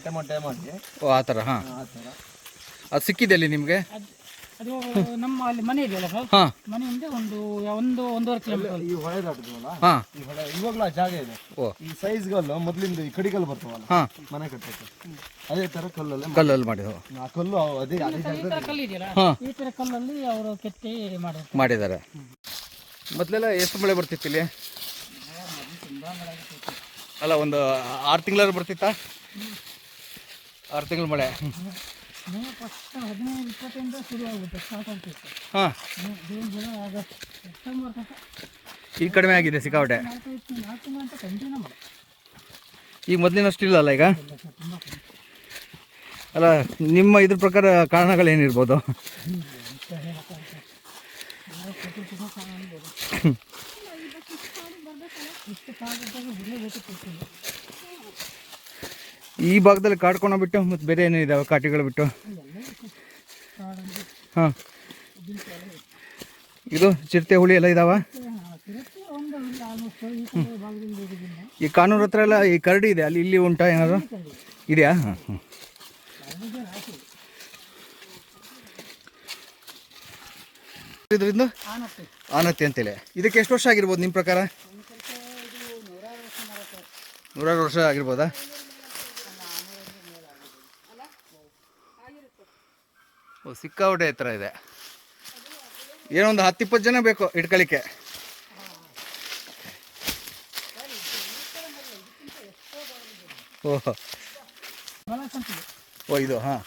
Tomato ಮಾಡಿ. ಓ ಆ ಥರ ಹಾಂ. ಆ ಥರ. ಅದು ಸಿಕ್ಕಿದೆ ಅಲ್ಲಿ ನಿಮಗೆ? ಅದು ನಮ್ಮ ಅಲ್ಲಿ ಮನೆ ಇದೆಯಲ್ಲ ಸರ್? ಹಾಂ. ಮನೆಯಿಂದ ಒಂದು ಒಂದು ಒಂದೂವರೆ ಕಿಲೋಮೀಟರ್ ಈ ಹೊಳೆ ದಾಟಿದ್ವಲ್ಲ? ಹಾಂ. ಈ ಹೊಳೆ ಇವಾಗಲೂ ಆ ಜಾಗ ಇದೆ. ಓ. ಈ ಸೈಜ್ಗಲ್ಲು ಮೊದ್ಲಿಂದ ಈ ಕಡಿಗಲ್ಲು ಬರ್ತಾವಲ್ಲ ಹಾಂ. ಮನೆ ಕಟ್ಟಕ್ಕೆ. ಅದೇ ತರ ಕಲ್ಲಲ್ಲೇ ಕಲ್ಲಲ್ಲಿ ಮಾಡಿದ ಆ ಕಲ್ಲು ಅದೇ ಅದೇ ಜಾಗದಲ್ಲಿ ಥರ ಕಲ್ಲು ಇದೆಯಲ್ಲ ಹಾಂ. ಈ ಥರ ಕಲ್ಲಲ್ಲಿ ಅವರು ಕೆತ್ತಿ ಮಾಡಿದ್ದಾರೆ. ಮೊದಲೆಲ್ಲ ಎಷ್ಟು ಮಳೆ ಬರ್ತಿತ್ತು ಇಲ್ಲಿ ಅಲ್ಲ ಒಂದು ಆರು ತಿಂಗಳಲ್ಲಿ ಬರ್ತಿತ್ತಾ? ಆರು ತಿಂಗಳ ಮಳೆ. ಹಾಂ. ಈಗ ಕಡಿಮೆ ಆಗಿದೆ ಸಿಕ್ಕಾಪಟ್ಟೆ. ಈಗ ಮೊದಲಿನಷ್ಟು ಇಲ್ಲ ಅಲ್ಲ ಈಗ? ಅಲ್ಲ, ನಿಮ್ಮ ಇದ್ರ ಪ್ರಕಾರ ಕಾರಣಗಳೇನಿರ್ಬೋದು? ಇಷ್ಟು ಬಿಡಲೇಬೇಕು ಈ ಭಾಗದಲ್ಲಿ ಕಾಡ್ಕೊಂಡ ಬಿಟ್ಟು ಮತ್ತು ಬೇರೆ ಏನೇ ಇದಾವೆ ಕಾಟಿಗಳು ಬಿಟ್ಟು. ಹಾಂ. ಇದು ಚಿರತೆ ಹುಳಿ ಎಲ್ಲ ಇದಾವ? ಈ ಕಾನೂರು ಹತ್ರ ಎಲ್ಲ ಈ ಕರಡಿ ಇದೆ, ಅಲ್ಲಿ ಇಲ್ಲಿ ಉಂಟಾ ಏನಾದ್ರು? ಇದೆಯಾ? ಹಾಂ ಹಾಂ. ಇದರಿಂದ? ಆನತಿ ಅಂತೇಳಿ. ಇದಕ್ಕೆ ಎಷ್ಟು ವರ್ಷ ಆಗಿರ್ಬೋದು ನಿಮ್ಮ ಪ್ರಕಾರ? ನೂರಾರು ವರ್ಷ ಆಗಿರ್ಬೋದಾ? ಸಿಕ್ಕಾಪಟ್ಟೆ ಎತ್ತರ ಇದೆ. ಏನೋ ಒಂದು ಹತ್ತು ಇಪ್ಪತ್ತು ಜನ ಬೇಕು ಇಟ್ಕೊಳ್ಳಿಕ್ಕೆ ಓಹೋ. ಓ, ಇದು, ಹಾಂ.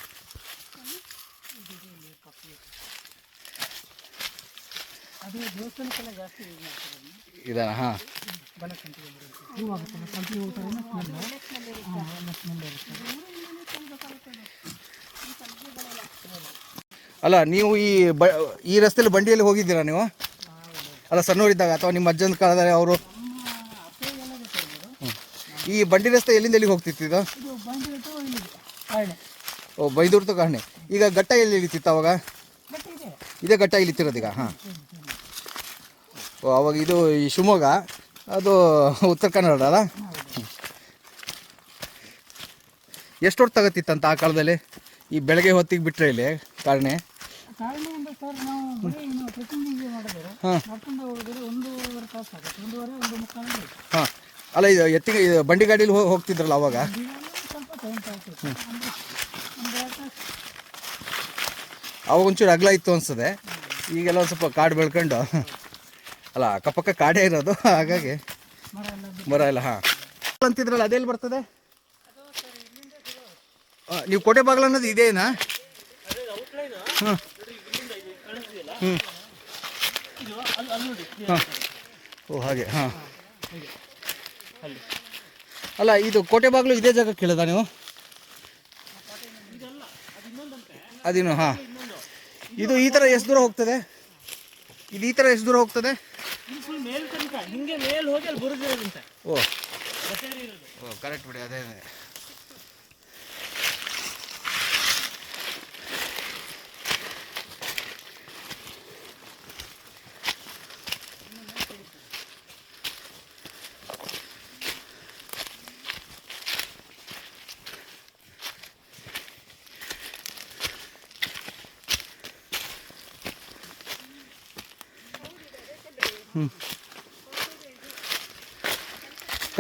ಅದು ದೇವಸ್ಥಾನಕ್ಕೆಲ್ಲ ಜಾಸ್ತಿ ಯೂಸ್ ಮಾಡ್ತಾರೆ ಅದನ್ನ. ಇದಾ ಹಾಂ. ಅಲ್ಲ, ನೀವು ಈ ಬ, ಈ ರಸ್ತೆಯಲ್ಲಿ ಬಂಡಿಯಲ್ಲಿ ಹೋಗಿದ್ದೀರಾ ನೀವು? ಅಲ್ಲ, ಸಣ್ಣವರಿದ್ದಾಗ ಅಥವಾ ನಿಮ್ಮ ಅಜ್ಜನ ಕಾಲದಲ್ಲಿ ಅವರು? ಈ ಬಂಡಿ ರಸ್ತೆ ಎಲ್ಲಿಂದ ಎಲ್ಲಿಗೆ ಹೋಗ್ತಿತ್ತು ಇದು? ಓ, ಬೈದೂರು ತು ಹಣ್ಣೆ ಈಗ ಘಟ್ಟ ಎಲ್ಲಿ ಇಳಿತಿತ್ತು ಅವಾಗ? ಇದೆ ಇದೇ ಘಟ್ಟ ಇಳಿತಿರೋದು ಈಗ, ಹಾಂ. ಓ, ಅವಾಗ ಇದು ಈ ಶಿವಮೊಗ್ಗ, ಅದು ಉತ್ತರ ಕನ್ನಡ ಅಲ್ಲ? ಎಷ್ಟು ಹೊತ್ತು ತಗತ್ತಿತ್ತಂತ ಆ ಕಾಲದಲ್ಲಿ? ಈ ಬೆಳಗ್ಗೆ ಹೊತ್ತಿಗೆ ಬಿಟ್ಟರೆ ಇಲ್ಲಿ ಕಾರಣೆ? ಕಾರಣ ಅಂದ್ರೆ ಸರ್ ನಾವು ಬರೀ ನಾವು ಟ್ರೆಕ್ಕಿಂಗ್ ಮಾಡಿದ್ರೆ ಹಾಂ. ನಡ್ಕೊಂಡು ಹೋಗಿದ್ರೆ ಒಂದೂವರೆ ತಾಸು ಆಗುತ್ತೆ. ಒಂದೂವರೆ ಒಂದು ಮುಕ್ಕಾಲು ಆಗುತ್ತೆ ಹಾಂ. ಅಲ್ಲ ಇದು ಎತ್ತಿಗೆ ಇದು ಬಂಡಿ ಗಾಡೀಲಿ ಹೋ- ಹೋಗ್ತಿದ್ರಲ್ಲ ಅವಾಗ? ದಿನಾಲೂ ಸ್ವಲ್ಪ ಟೈಮ್ ತಾಗ್ತಿತ್ತು ಅಂದ್ರೆ ಒಂದು ಎರಡು ತಾಸು. ಅವಾಗ ಒಂಚೂರು ಅಗಲ ಇತ್ತು ಅನ್ಸದೆ ಈಗೆಲ್ಲ ಒಂದು ಸ್ವಲ್ಪ ಕಾಡು ಬೆಳ್ಕೊಂಡು. ಅಲ್ಲ ಅಕ್ಕಪಕ್ಕ ಕಾಡೇ ಇರೋದು ಹಾಗಾಗಿ ಮರ ಎಲ್ಲ ಮರ ಎಲ್ಲ ಹಾಂ. ಅಂತಿದ್ರಲ್ಲ ಅದೆಲ್ಲಿ ಬರ್ತದೆ? ಆ, ನೀವು ಕೋಟೆ ಬಾಗಿಲು ಅನ್ನೋದು ಇದೇನಾ ಹಾಂ ಹ್ಞೂ ಹಾಂ ಓ ಹಾಗೆ ಹಾಂ ಅಲ್ಲ ಇದು ಕೋಟೆ ಬಾಗಿಲು ಇದೇ ಜಾಗ ಕೇಳಿದ ನೀವು? ಅದಿನ್ನು ಹಾಂ. ಇದು ಈ ಥರ ಎಷ್ಟು ದೂರ ಹೋಗ್ತದೆ? ಇದು ಈ ಥರ ಎಷ್ಟು ದೂರ ಹೋಗ್ತದೆ? ಓ. ಕರೆಕ್ಟ್ ಬಿಡಿ ಅದೇ.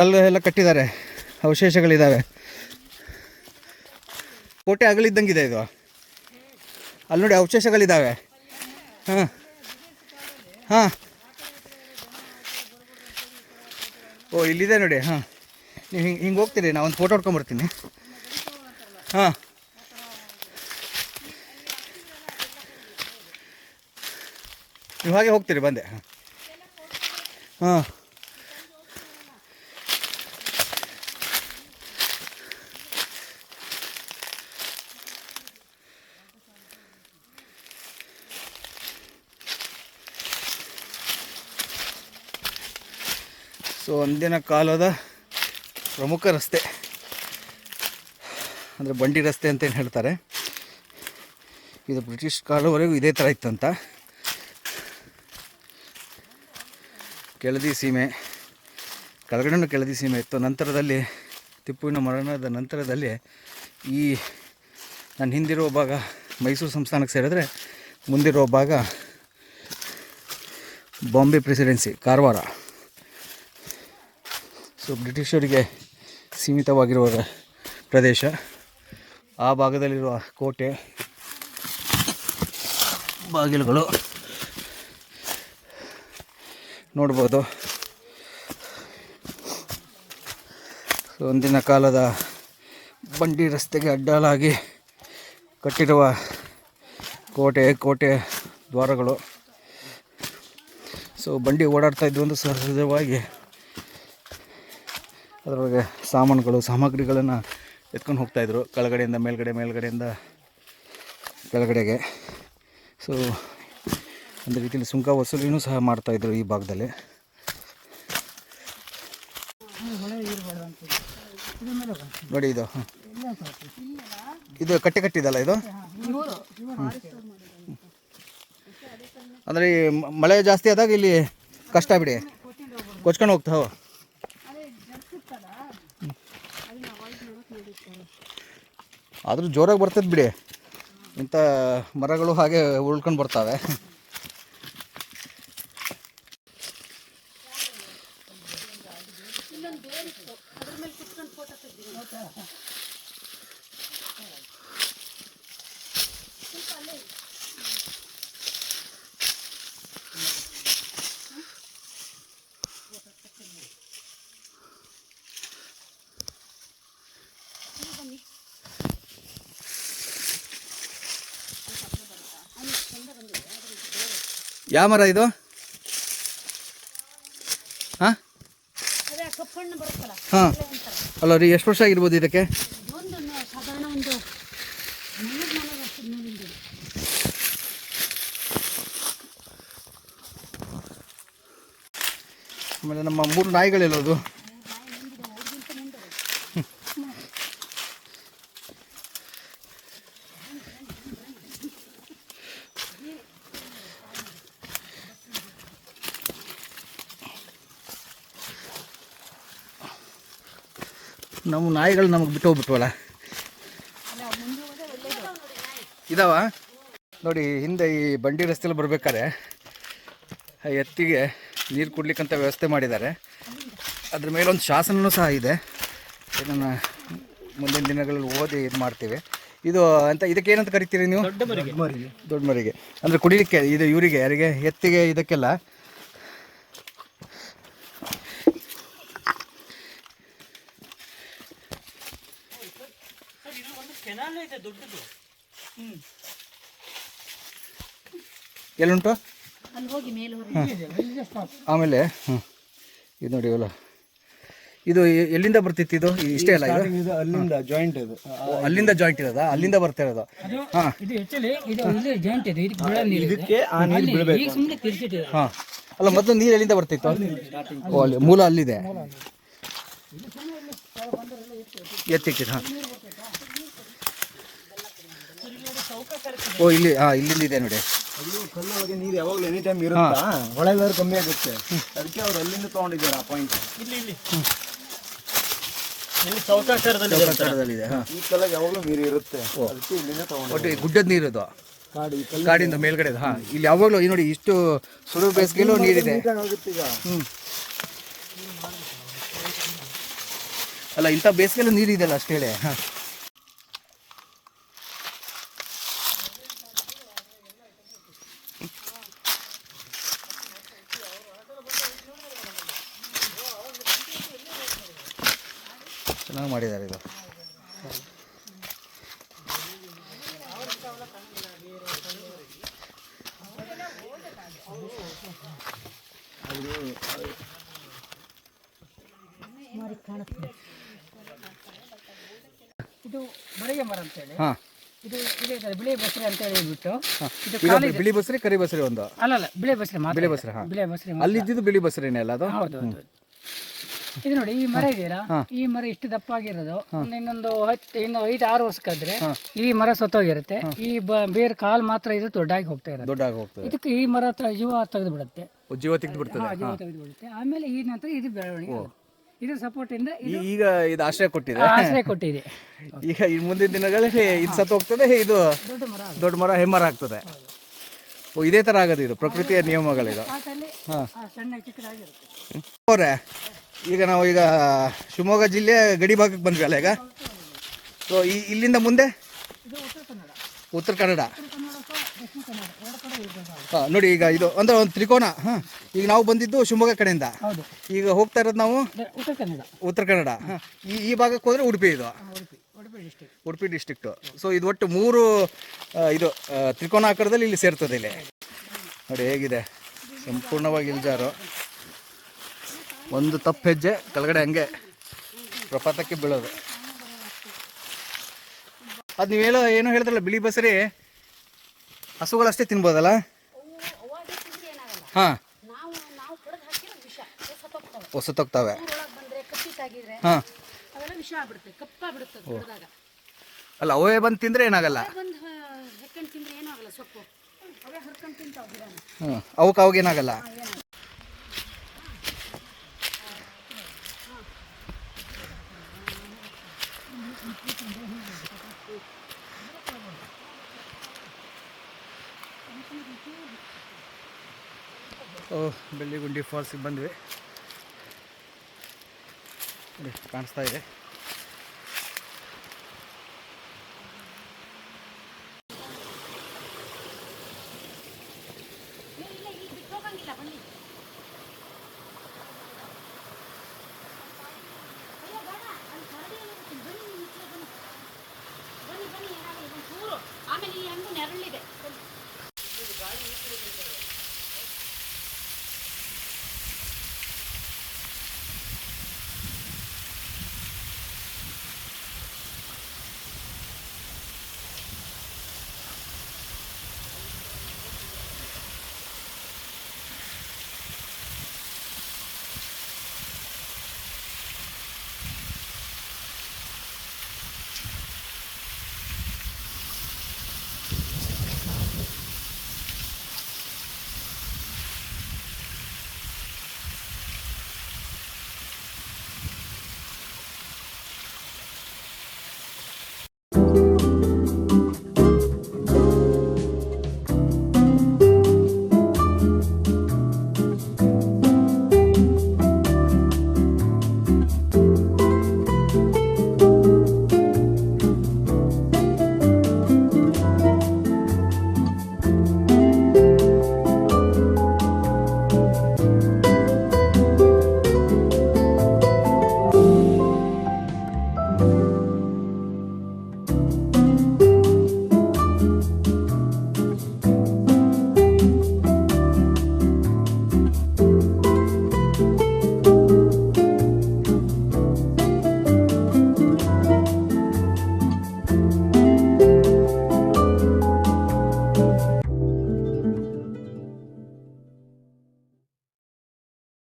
ಕಲ್ಲು ಎಲ್ಲ ಕಟ್ಟಿದ್ದಾರೆ. ಅವಶೇಷಗಳಿದ್ದಾವೆ. ಕೋಟೆ ಅಗಲಿದ್ದಂಗಿದೆ ಇದು. ಅಲ್ಲಿ ನೋಡಿ ಅವಶೇಷಗಳಿದ್ದಾವೆ. ಹಾಂ. ಹಾಂ. ಓ, ಇಲ್ಲಿದೆ ನೋಡಿ. ಹಾಂ. ನೀವು ಹಿಂಗೆ ಹಿಂಗೆ ಹೋಗ್ತೀರಿ ನಾನು ಒಂದು ಫೋಟೋ ಹೊಡ್ಕೊಂಬರ್ತೀನಿ ಹಾಂ. ನೀವು ಹಾಗೆ ಹೋಗ್ತೀರಿ, ಬಂದೆ. ಹಾಂ ಹಾಂ. ಸೊ ಅಂದಿನ ಕಾಲದ ಪ್ರಮುಖ ರಸ್ತೆ. ಅಂದರೆ ಬಂಡಿ ರಸ್ತೆ ಅಂತ ಏನು ಹೇಳ್ತಾರೆ. ಇದು ಬ್ರಿಟಿಷ್ ಕಾಲವರೆಗೂ ಇದೇ ಥರ ಇತ್ತಂತ. ಕೆಳದಿ ಸೀಮೆ ಕೆಳಗಡೆನೂ ಕೆಳದಿ ಸೀಮೆ ಇತ್ತು. ನಂತರದಲ್ಲಿ, ಟಿಪ್ಪುವಿನ ಮರಣದ ನಂತರದಲ್ಲಿ ಈ ನನ್ನ ಹಿಂದಿರೋ ಭಾಗ ಮೈಸೂರು ಸಂಸ್ಥಾನಕ್ಕೆ ಸೇರಿದ್ರೆ ಮುಂದಿರೋ ಭಾಗ ಬಾಂಬೆ ಪ್ರೆಸಿಡೆನ್ಸಿ ಕಾರವಾರ. ಸೊ ಬ್ರಿಟಿಷರಿಗೆ ಸೀಮಿತವಾಗಿರುವ ಪ್ರದೇಶ. ಆ ಭಾಗದಲ್ಲಿರುವ ಕೋಟೆ, ಬಾಗಿಲುಗಳು ನೋಡ್ಬೋದು. ಸೊ ಒಂದಿನ ಕಾಲದ ಬಂಡಿ ರಸ್ತೆಗೆ ಅಡ್ಡಲಾಗಿ ಕಟ್ಟಿರುವ ಕೋಟೆ ಕೋಟೆ ದ್ವಾರಗಳು. ಸೊ, ಬಂಡಿ ಓಡಾಡ್ತಾ ಇದ್ದು ಒಂದು ಸಹಜವಾಗಿ ಅದರೊಳಗೆ ಸಾಮಾನುಗಳು, ಸಾಮಗ್ರಿಗಳನ್ನು ಎತ್ಕೊಂಡು ಹೋಗ್ತಾಯಿದ್ರು ಕೆಳಗಡೆಯಿಂದ, ಮೇಲ್ಗಡೆ, ಮೇಲ್ಗಡೆಯಿಂದ, ಕೆಳಗಡೆಗೆ. ಸೊ ಒಂದು ರೀತಿಯಲ್ಲಿ ಸುಂಕ ವಸೂಲಿನೂ ಸಹ ಮಾಡ್ತಾಯಿದ್ರು ಈ ಭಾಗದಲ್ಲಿ. ನೋಡಿ ಇದು. ಇದು ಕಟ್ಟೆ ಕಟ್ಟಿದಲ್ಲ ಇದು? ಅಂದರೆ ಮಳೆ ಜಾಸ್ತಿ ಆದಾಗ ಇಲ್ಲಿ ಕಷ್ಟ ಬಿಡಿ, ಕೊಚ್ಕೊಂಡು ಹೋಗ್ತಾವ ಆದರೂ ಜೋರಾಗಿ ಬರ್ತದೆ ಬಿಡಿ. ಇಂಥ ಮರಗಳು ಹಾಗೆ ಉಳ್ಕೊಂಡು ಬರ್ತವೆ. ಯಾವ ಮರ ಇದು? ಹಾಂ? ಹಾಂ. ಅಲ್ಲ ರೀ, ಎಷ್ಟು ವರ್ಷ ಆಗಿರ್ಬೋದು ಇದಕ್ಕೆ. ಆಮೇಲೆ ನಮ್ಮ ಮೂರು ನಾಯಿಗಳೆಲ್ಲೋದು ನಮ್ಮ ನಾಯಿಗಳು ನಮಗೆ ಬಿಟ್ಟು ಹೋಗ್ಬಿಟ್ವಲ್ಲ? ಇದಾವ? ನೋಡಿ ಹಿಂದೆ ಈ ಬಂಡಿ ರಸ್ತೆಯಲ್ಲಿ ಬರ್ಬೇಕಾದ್ರೆ ಆ ಎತ್ತಿಗೆ ನೀರು ಕುಡ್ಲಿಕ್ಕಂತ ವ್ಯವಸ್ಥೆ ಮಾಡಿದ್ದಾರೆ. ಅದ್ರ ಮೇಲೊಂದು ಶಾಸನವೂ ಸಹ ಇದೆ. ಇದನ್ನು ಮುಂದಿನ ದಿನಗಳಲ್ಲಿ ಓದಿ ಇದು ಮಾಡ್ತೀವಿ. ಇದು ಅಂತ ಇದಕ್ಕೆ ಏನಂತ ಕರಿತೀರಿ ನೀವು? ದೊಡ್ಡ ಮರಿಗೆ. ಅಂದರೆ ಕುಡಿಲಿಕ್ಕೆ ಇದು ಇವರಿಗೆ ಯಾರಿಗೆ? ಎತ್ತಿಗೆ ಇದಕ್ಕೆಲ್ಲ? ಎಲ್ಲುಂಟು ಅಲ್ಲಿ ಹೋಗಿ ಮೇಲೆ ಹೋಗಿ ಇಲ್ಲಿಗೆ ಸ್ಟಾಪ್ ಆಮೇಲೆ ಹ್ಞೂ ಇದು ನೋಡಿ ಇವೆಲ್ಲ. ಇದು ಎಲ್ಲಿಂದ ಬರ್ತಿತ್ತು ಇದು? ಇಷ್ಟೇ ಅಲ್ಲ ಇದು? ಇದು ಅಲ್ಲಿಂದ ಜಾಯಿಂಟ್ ಇದು. ಓ, ಅಲ್ಲಿಂದ ಜಾಯಿಂಟ್ ಇರೋದಾ? ಅಲ್ಲಿಂದ ಬರ್ತಾ ಇರೋದು? ಹಾಂ. ಇದು ಆಕ್ಚುಲಿ ಇದು ಇಲ್ಲಿ ಜಾಯಿಂಟ್ ಇದೆ ಇದಕ್ಕೆ ಬೀಳೋ ನೀರು ಇದೆ. ಇದಕ್ಕೆ ಆ ನೀರು ಅಲ್ಲಿ ಬೀಳ್ಬೇಕು. ಈಗ ಸುಮ್ಮನೆ ತಿರ್ಸಿಟ್ಟಿದೆ ಹಾಂ. ಅಲ್ಲ ಮೊದಲು ನೀರು ಎಲ್ಲಿಂದ ಬರ್ತಿತ್ತು? ಓ ಅಲ್ಲಿ ಮೂಲ ಅಲ್ಲಿದೆ. ಎತ್ತಿಕ್ಕೆ ಹಾಂ. ಓ ಇಲ್ಲಿ ಹಾ ಇಲ್ಲಿಂದ ಇದೆ ನೋಡಿ. ಕಲ್ಲು ಒಳಗೆ ನೀರು ಯಾವಾಗಲೂ ಎನಿ ಟೈಮ್ ಇರುತ್ತಾ ಹೊಳೆದಾದ್ರು ಕಮ್ಮಿ ಆಗುತ್ತೆ. ಅದಕ್ಕೆ ಅವ್ರು ಅಲ್ಲಿಂದ ತಗೊಂಡಿದ್ದಾರೆ ಆ ಪಾಯಿಂಟ್ ಚೌಕಾಕಾರದಲ್ಲಿದೆ ಇದೆ ಈ ಕಲ್ಲಾಗ ಯಾವಾಗಲೂ ನೀರು ಇರುತ್ತೆ. ಅದಕ್ಕೆ ಇಲ್ಲಿಂದ ತಗೊಂಡು ಒಟ್ಟು ಗುಡ್ಡದ ನೀರು ಅದು? ಕಾಡು ಕಾಡಿಂದ ಮೇಲ್ಗಡೆ ಹಾಂ. ಇಲ್ಲಿ ಯಾವಾಗಲೂ ಈ ನೋಡಿ ಇಷ್ಟು ಸುರು ಬೇಸಿಗೆಲೂ ನೀರಿದೆ. ನೀಟಾಗಿ ಆಗುತ್ತೆ ಈಗ. ಹ್ಞೂ ಅಲ್ಲ ಇಂಥ ಬೇಸಿಗೆಲ್ಲೂ ನೀರಿದೆಯಲ್ಲ ಅಷ್ಟೇ ಹೇಳಿ ಹಾಂ. ಚೆನ್ನಾಗಿ ಮಾಡಿದ್ದಾರೆ ಇದು. ಇದು ಬಳಿಗೆ ಮರ ಅಂತೇಳಿ. ಹಾಂ. ಇದು ಇದೆ ಬಿಳಿ ಬಸರೆ ಅಂತ ಹೇಳ್ಬಿಟ್ಟು. ಇದು ಬಿಳಿ ಬಸರಿ ಕರಿ ಬಸರಿ ಒಂದು. ಅಲ್ಲ ಅಲ್ಲ ಬಿಳಿ ಬಸರೆ ಮಾತ್ರ ಬಿಳಿ ಬಸ್ರಿ, ಹಾ. ಬಿಳಿ ಬಸರೆ ಮಾತ್ರ. ಅಲ್ಲಿದ್ದಿದ್ದು ಬಿಳಿ ಬಸರಿನೇ ಅಲ್ಲ ಅದು? ಹೌದು ಹೌದು. ಇದು ನೋಡಿ ಈ ಮರ ಇದೆಯಲ್ಲ? ಈ ಮರ ಇಷ್ಟು ದಪ್ಪ ಆಗಿರೋದು ಇನ್ನೊಂದು ಹತ್ತು ಇನ್ನು ಐದು ಆರು ವರ್ಷಕ್ಕಾದ್ರೆ ಈ ಮರ ಸತ್ತೋಗಿರುತ್ತೆ. ಈ ಬೇರೆ ಕಾಲ್ ಮಾತ್ರ ಇದು ದೊಡ್ಡಾಗಿ ಹೋಗ್ತಾ ಇರೋದು. ದೊಡ್ಡಾಗಿ ಹೋಗ್ತದೆ ಇದಕ್ಕೆ ಈ ಮರ ಜೀವ ತೆಗೆದು ಬಿಡುತ್ತೆ ಜೀವ ತೆಗೆದು ಬಿಡ್ತದೆ ಜೀವ ತೆಗೆದು ಬಿಡುತ್ತೆ ಆಮೇಲೆ ಈ ನಂತರ ಇದು ಬೆಳವಣಿಗೆ ಇದು ಸಪೋರ್ಟ್ ಇಂದ ಈಗ ಇದು ಆಶ್ರಯ ಕೊಟ್ಟಿದೆ. ಆಶ್ರಯ ಕೊಟ್ಟಿದೆ. ಈಗ ಈ ಮುಂದಿನ ದಿನಗಳಲ್ಲಿ ಇದು ಸತ್ತು ಹೋಗ್ತದೆ ಇದು ದೊಡ್ಡ ಮರ ಹೆಮ್ಮರ ಆಗ್ತದೆ. ಓ ಇದೇ ತರ ಆಗೋದು ಇದು ಪ್ರಕೃತಿಯ ನಿಯಮಗಳಿದು. ಅವರೇ? ಈಗ ನಾವು ಈಗ ಶಿವಮೊಗ್ಗ ಜಿಲ್ಲೆ ಗಡಿ ಭಾಗಕ್ಕೆ ಬಂದ್ವಿ ಅಲ್ಲ ಈಗ? ಸೊ ಈ ಇಲ್ಲಿಂದ ಮುಂದೆ? ಉತ್ತರ ಕನ್ನಡ. ಹಾಂ ನೋಡಿ ಈಗ ಇದು ಅಂದ್ರೆ ಒಂದು ತ್ರಿಕೋನ ಹಾಂ. ಈಗ ನಾವು ಬಂದಿದ್ದು ಶಿವಮೊಗ್ಗ ಕಡೆಯಿಂದ. ಈಗ ಹೋಗ್ತಾ ಇರೋದು ನಾವು? ಉತ್ತರ ಕನ್ನಡ. ಉತ್ತರ ಕನ್ನಡ ಹಾಂ. ಈ ಈ ಭಾಗಕ್ಕೆ ಹೋದರೆ ಉಡುಪಿ ಇದು. Udupi. Udupi district Udupi district so ಇದು ಒಟ್ಟು ಮೂರು ಇದು ತ್ರಿಕೋನ ಆಕಾರದಲ್ಲಿ ಇಲ್ಲಿ ಸೇರ್ತದೆ ಇಲ್ಲಿ. ನೋಡಿ ಹೇಗಿದೆ. ಸಂಪೂರ್ಣವಾಗಿ ಇಲ್ಜಾರು. ಒಂದು ತಪ್ಪು ಹೆಜ್ಜೆ ಕೆಳಗಡೆ ಹಂಗೆ ಪ್ರಪಾತಕ್ಕೆ ಬೀಳೋದು. ಅದು ಹೇಳೋ ಏನೋ ಹೇಳಿದ್ರಲ್ಲ, ಬಿಳಿ ಬಸರಿ? ಹಸುಗಳಷ್ಟೇ ತಿನ್ಬೋದಲ್ಲ? ಹಾಂ. ನಾವು ನಾವು ಹೊಸತೋಗ್ತವೆ. ಹಾಂ. ಅಲ್ಲ, ಅವೇ ಬಂದು ತಿಂದರೆ ಏನಾಗಲ್ಲ. ಹ್ಞೂ ಅವಕ್ಕೆ ಅವಾಗ ಏನೂ ಆಗಲ್ಲ ಸೊಪ್ಪು ಅವೇ ಹರ್ಕೊಂಡು ತಿಂತಾವೆ ಗಿಡನ ಹ್ಞೂ ಅವಕ್ಕೆ ಅವಾಗೇನಾಗಲ್ಲ ಓ ಬೆಳ್ಳಿಗುಂಡಿ ಫಾಲ್ಸಿಗೆ ಬಂದ್ವಿ. ಕಾಣಿಸ್ತಾ ಇದೆ.